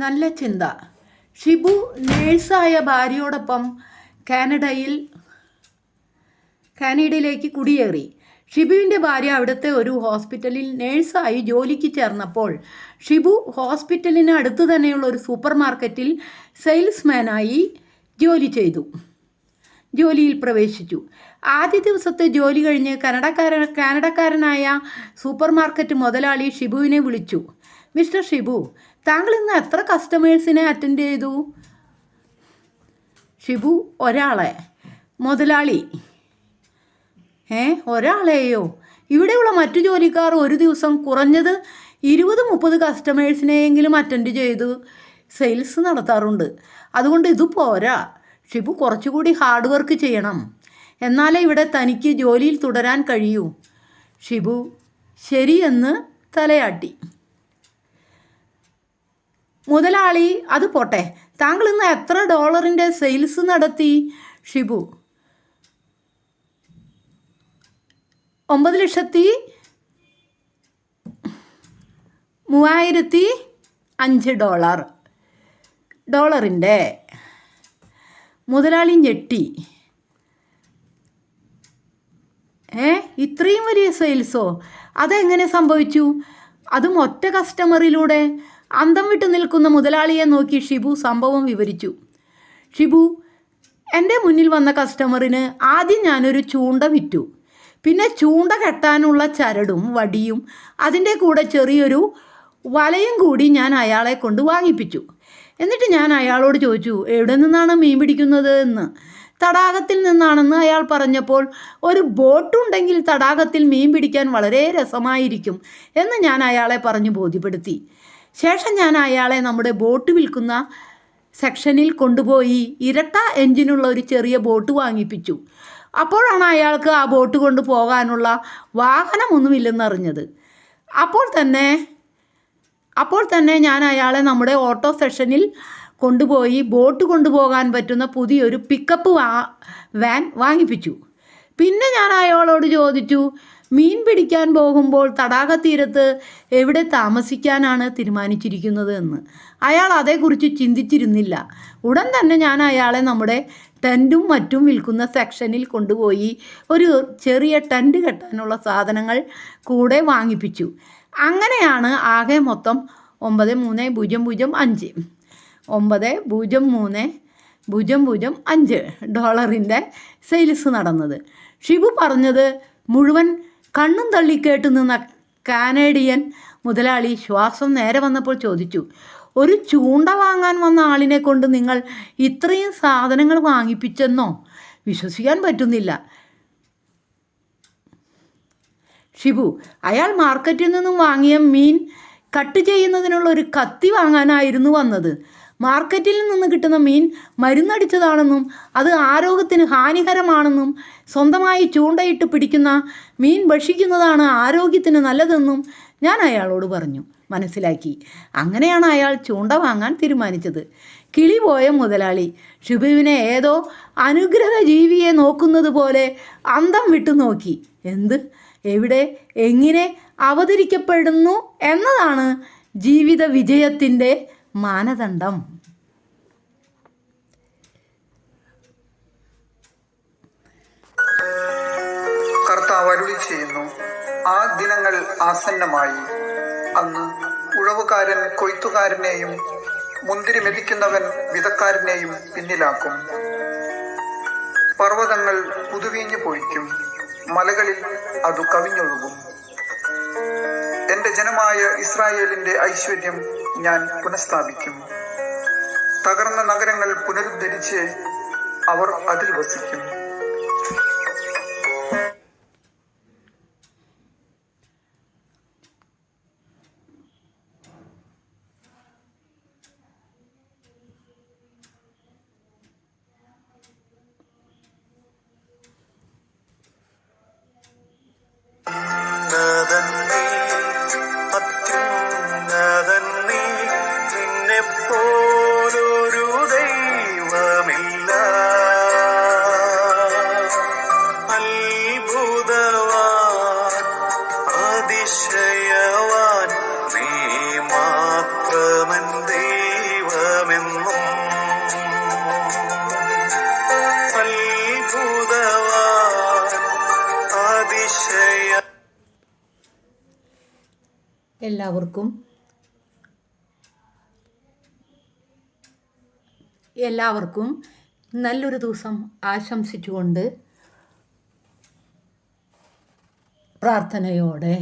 നല്ല ചിന്ത. ഷിബു നേഴ്സായ ഭാര്യയോടൊപ്പം കാനഡയിൽ കാനഡയിലേക്ക് കുടിയേറി. ഷിബുവിന്റെ ഭാര്യ അവിടുത്തെ ഒരു ഹോസ്പിറ്റലിൽ നേഴ്സായി ജോലിക്ക് ചേർന്നപ്പോൾ ഷിബു ഹോസ്പിറ്റലിന് അടുത്ത് തന്നെയുള്ള ഒരു സൂപ്പർ മാർക്കറ്റിൽ സെയിൽസ്മാനായി ജോലി ചെയ്തു. ജോലിയിൽ പ്രവേശിച്ചു. ആദ്യ ദിവസത്തെ ജോലി കഴിഞ്ഞ് കാനഡക്കാരൻ കാനഡക്കാരനായ സൂപ്പർ മാർക്കറ്റ് മുതലാളി ഷിബുവിനെ വിളിച്ചു. മിസ്റ്റർ ഷിബു താങ്കൾ ഇന്ന് എത്ര കസ്റ്റമേഴ്സിനെ അറ്റൻഡ് ചെയ്തു? ഷിബു ഒരാളെ. മുതലാളി. ഏ ഒരാളെയോ? ഇവിടെയുള്ള മറ്റു ജോലിക്കാർ ഒരു ദിവസം കുറഞ്ഞത് ഇരുപത് മുപ്പത് കസ്റ്റമേഴ്സിനെയെങ്കിലും അറ്റൻഡ് ചെയ്ത് സെയിൽസ് നടത്താറുണ്ട്. അതുകൊണ്ട് ഇത് പോരാ. ഷിബു കുറച്ചുകൂടി ഹാർഡ് വർക്ക് ചെയ്യണം. എന്നാലേ ഇവിടെ തനിക്ക് ജോലിയിൽ തുടരാൻ കഴിയൂ. ഷിബു ശരിയെന്ന് തലയാട്ടി. മുതലാളി അത് പോട്ടെ. താങ്കൾ ഇന്ന് എത്ര ഡോളറിന്റെ സെയിൽസ് നടത്തി? ഷിബു. ഒമ്പത് ലക്ഷത്തി മൂവായിരത്തി അഞ്ച് ഡോളർ. ഡോളറിന്റെ മുതലാളി ഞെട്ടി. ഏ ഇത്രയും വലിയ സെയിൽസോ? അതെങ്ങനെ സംഭവിച്ചു? അതും ഒറ്റ കസ്റ്റമറിലൂടെ? അന്തം വിട്ടു നിൽക്കുന്ന മുതലാളിയെ നോക്കി ഷിബു സംഭവം വിവരിച്ചു. ഷിബു എന്റെ മുന്നിൽ വന്ന കസ്റ്റമറിന് ആദ്യം ഞാനൊരു ചൂണ്ട വിറ്റു. പിന്നെ ചൂണ്ട കെട്ടാനുള്ള ചരടും വടിയും അതിന്റെ കൂടെ ചെറിയൊരു വലയും കൂടി ഞാൻ അയാളെ കൊണ്ട് വാങ്ങിപ്പിച്ചു. എന്നിട്ട് ഞാൻ അയാളോട് ചോദിച്ചു എവിടെ നിന്നാണ് മീൻ പിടിക്കുന്നത് എന്ന്? തടാകത്തിൽ നിന്നാണെന്ന് അയാൾ പറഞ്ഞപ്പോൾ ഒരു ബോട്ടുണ്ടെങ്കിൽ തടാകത്തിൽ മീൻ പിടിക്കാൻ വളരെ രസമായിരിക്കും എന്ന് ഞാൻ അയാളെ പറഞ്ഞു ബോധ്യപ്പെടുത്തി. ശേഷം ഞാൻ അയാളെ നമ്മുടെ ബോട്ട് വിൽക്കുന്ന സെക്ഷനിൽ കൊണ്ടുപോയി ഇരട്ട എഞ്ചിനുള്ള ഒരു ചെറിയ ബോട്ട് വാങ്ങിപ്പിച്ചു. അപ്പോഴാണ് അയാൾക്ക് ആ ബോട്ട് കൊണ്ട് പോകാനുള്ള വാഹനമൊന്നുമില്ലെന്നറിഞ്ഞത്. അപ്പോൾ തന്നെ അപ്പോൾ തന്നെ ഞാൻ അയാളെ നമ്മുടെ ഓട്ടോ സെക്ഷനിൽ കൊണ്ടുപോയി ബോട്ട് കൊണ്ടുപോകാൻ പറ്റുന്ന പുതിയൊരു പിക്കപ്പ് വാ വാൻ വാങ്ങിപ്പിച്ചു. പിന്നെ ഞാൻ അയാളോട് ചോദിച്ചു മീൻ പിടിക്കാൻ പോകുമ്പോൾ തടാകത്തീരത്ത് എവിടെ താമസിക്കാനാണ് തീരുമാനിച്ചിരിക്കുന്നത് എന്ന്. അയാൾ അതേക്കുറിച്ച് ചിന്തിച്ചിരുന്നില്ല. ഉടൻ തന്നെ ഞാൻ അയാളെ നമ്മുടെ ടെന്റും മറ്റും വിൽക്കുന്ന സെക്ഷനിൽ കൊണ്ടുപോയി ഒരു ചെറിയ ടെന്റ് കെട്ടാനുള്ള സാധനങ്ങൾ കൂടെ വാങ്ങിപ്പിച്ചു. അങ്ങനെയാണ് ആകെ മൊത്തം ഒമ്പത് മൂന്ന് പൂജ്യം പൂജ്യം അഞ്ച്. ഒമ്പത് പൂജ്യം മൂന്ന് പൂജ്യം പൂജ്യം അഞ്ച് ഡോളറിന്റെ സെയിൽസ് നടന്നത്. ഷിബു പറഞ്ഞത് മുഴുവൻ കണ്ണും തള്ളി കേട്ട് നിന്ന കാനേഡിയൻ മുതലാളി ശ്വാസം നേരെ വന്നപ്പോൾ ചോദിച്ചു ഒരു ചൂണ്ട വാങ്ങാൻ വന്ന ആളിനെ കൊണ്ട് നിങ്ങൾ ഇത്രയും സാധനങ്ങൾ വാങ്ങിപ്പിച്ചെന്നോ? വിശ്വസിക്കാൻ പറ്റുന്നില്ല. ഷിബു അയാൾ മാർക്കറ്റിൽ നിന്നും വാങ്ങിയ മീൻ കട്ട് ചെയ്യുന്നതിനുള്ള ഒരു കത്തി വാങ്ങാനായിരുന്നു വന്നത്. മാർക്കറ്റിൽ നിന്ന് കിട്ടുന്ന മീൻ മരുന്നടിച്ചതാണെന്നും അത് ആരോഗ്യത്തിന് ഹാനികരമാണെന്നും സ്വന്തമായി ചൂണ്ടയിട്ട് പിടിക്കുന്ന മീൻ ഭക്ഷിക്കുന്നതാണ് ആരോഗ്യത്തിന് നല്ലതെന്നും ഞാൻ അയാളോട് പറഞ്ഞു. മനസ്സിലാക്കി. അങ്ങനെയാണ് അയാൾ ചൂണ്ട വാങ്ങാൻ തീരുമാനിച്ചത്. കിളി പോയ മുതലാളി ഷിബുവിനെ ഏതോ അനുഗ്രഹ ജീവിയെ നോക്കുന്നത് പോലെ അന്തം വിട്ടു നോക്കി. എന്ത്? എവിടെ? എങ്ങനെ അവതരിക്കപ്പെടുന്നു എന്നതാണ് ജീവിത വിജയത്തിന്റെ മാനദണ്ഡം. കർത്താവ് അരുളി ചെയ്യുന്നു. ആ ദിനങ്ങൾ ആസന്നമായി. അന്ന് ഉഴവുകാരൻ കൊയ്ത്തുകാരനെയും മുന്തിരി മെതിക്കുന്നവൻ വിധക്കാരനെയും പിന്നിലാക്കും. പർവതങ്ങൾ പുതുവീഞ്ഞു പൊഴിക്കും മലകളിൽ അത് കവിഞ്ഞൊഴുകും. എന്റെ ജനമായ ഇസ്രായേലിന്റെ ഐശ്വര്യം ഞാൻ പുനഃസ്ഥാപിക്കും. തകർന്ന നഗരങ്ങൾ പുനരുദ്ധരിച്ച് അവർ അതിൽ വസിക്കും. എല്ലാവർക്കും എല്ലാവർക്കും നല്ലൊരു ദിവസം ആശംസിച്ചുകൊണ്ട് പ്രാർത്ഥനയോടെ